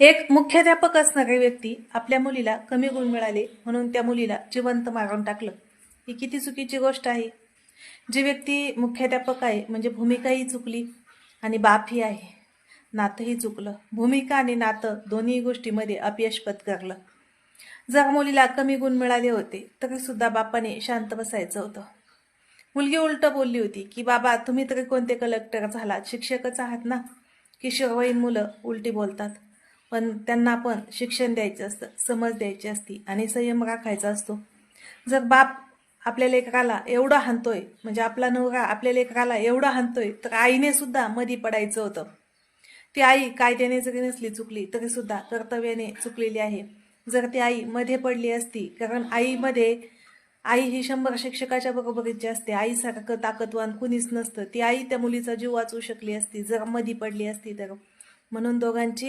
एक मुख्याध्यापक असणारी व्यक्ती आपल्या मुलीला कमी गुण मिळाले म्हणून त्या मुलीला जिवंत मारून टाकलं. ही किती चुकीची गोष्ट आहे? जी व्यक्ती मुख्याध्यापक आहे म्हणजे भूमिकाही चुकली आणि बापही आहे. नातंही चुकलं. भूमिका आणि नातं दोन्ही गोष्टीमध्ये अपयश पत्करलं जर मुलीला कमी गुण मिळाले होते तरी सुद्धा बापाने शांत बसायचं होतं. मुलगी उलट बोलली होती की बाबा तुम्ही तरी कोणते कलेक्टर झालात? शिक्षकच आहात ना? किशोरवयीन मुलं उलटी बोलतात. पण त्यांना पण शिक्षण द्यायचं असतं समज द्यायची असती आणि संयम राखायचा असतो. जर बाप आपल्या लेकराला एवढं हाणतोय म्हणजे आपला नवरा आपल्या लेकराला एवढं हाणतोय तर आईने सुद्धा मधी पडायचं होतं. ती आई कायद्याने जरी नसली चुकली तरी सुद्धा कर्तव्याने चुकलेली आहे. जर ती आई मध्ये पडली असती कारण आईमध्ये आई ही शंभर शिक्षकाच्या बरोबरीची असते आईसारखं ताकदवान कुणीच नसतं. ती आई त्या मुलीचा जीव वाचवू शकली असती जर मधी पडली असती तर. म्हणून दोघांची